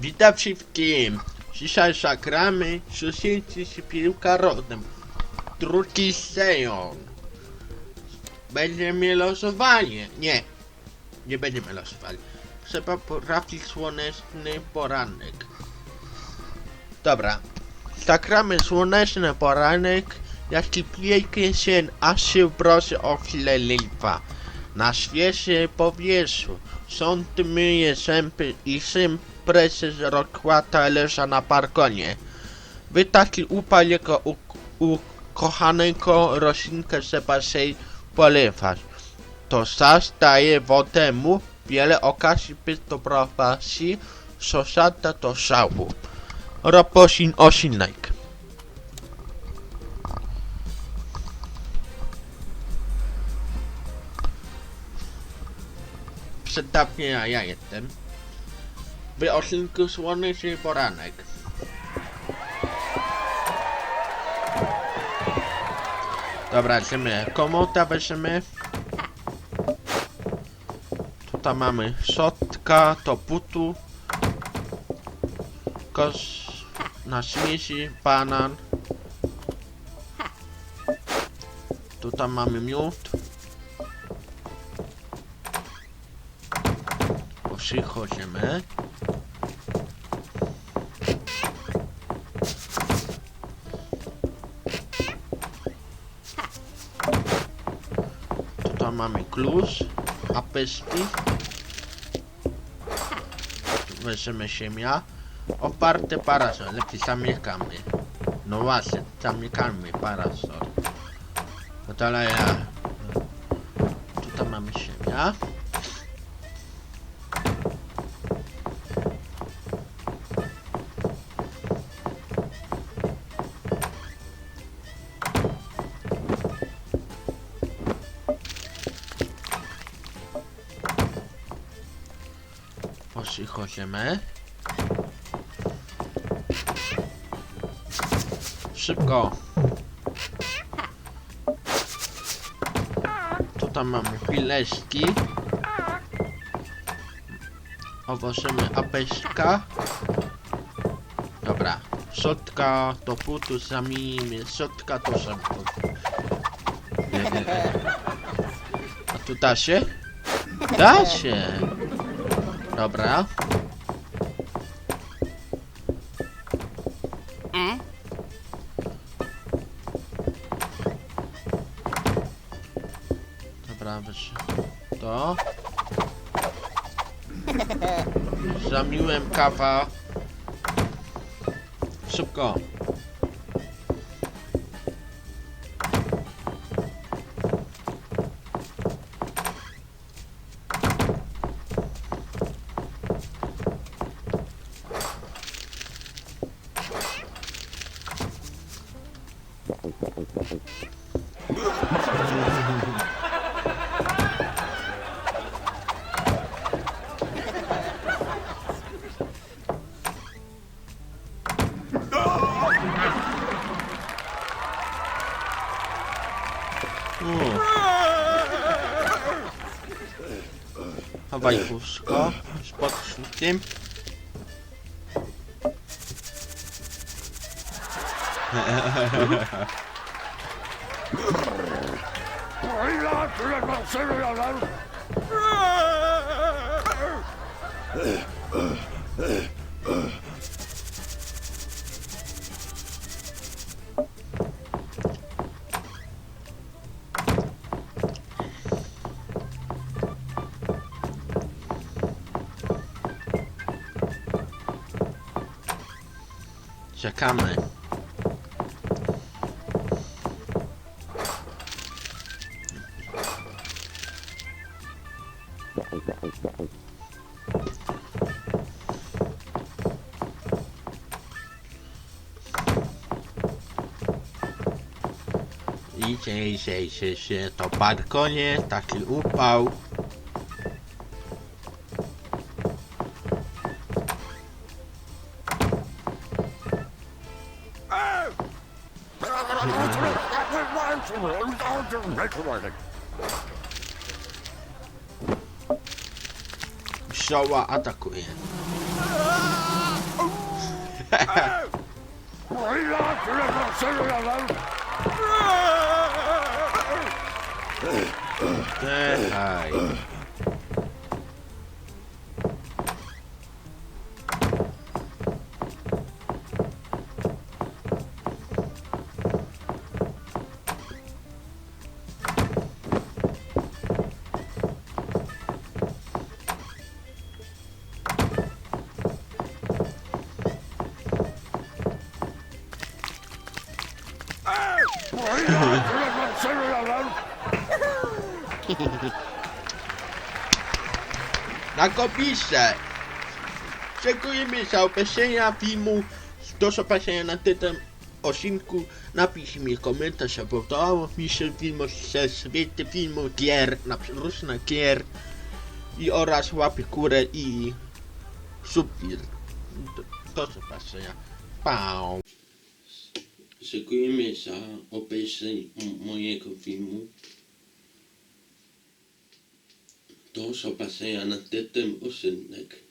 Witam wszystkim! Dzisiaj zagramy Susięci z piłkarodem. Drugi sezon. Będziemy losowanie. Nie, nie będziemy losowali. Trzeba porafić słoneczny poranek. Dobra. Zagramy słoneczny poranek. Jaki piękny sen, aż się prosi o chwilę lipa. Na świeżym powietrzu. Sąd myje zęby i syn prezes rozkłada leża na balkonie. Wy taki upal jego ukochanego roślinkę trzeba się polewać. To zaś daje wodę mu wiele okazji by doprowadzić sąsiada do szału. Roposin osinek. Przedawnie ja, ja jestem. Wy osinku słoneczny poranek. Dobra, weźmy komoda, weźmy. Tutaj mamy szotka, to putu. Kos na śmieci, banan. Tutaj mamy miód. Przychodzimy. Tutaj mamy klucz, apyszki. Weźmiemy ziemia. Oparte parasol, lepiej zamykamy. No właśnie, zamykamy parasol. No dalej ja. Tutaj mamy ziemia. Przychodzimy. Szybko. Tutaj mamy chwileczki. Owożymy apeszka. Dobra. Sotka do putu zamienimy. Sotka do szampu. A tu da się? Da się. Dobra. E? Dobra, wyż... To. Zamiłem kawa. Szybko. Hum. Vai com os potes no tempo. Czekamy. Idzie, idzie, się to balkonie, taki upał. pszczoła atakuje. Dychaj. Na kopisze! Dziękujemy za obejrzenie filmu. Do zobaczenia na tym odcinku. Napisz mi komentarz, a podobało mi się film, ze świetny filmu, gier, na różne gier i oraz łapy górę i subir. Do zobaczenia. Pau. Dziękujemy za obejrzenie mojego filmu. Do zobaczenia na tym odcinku.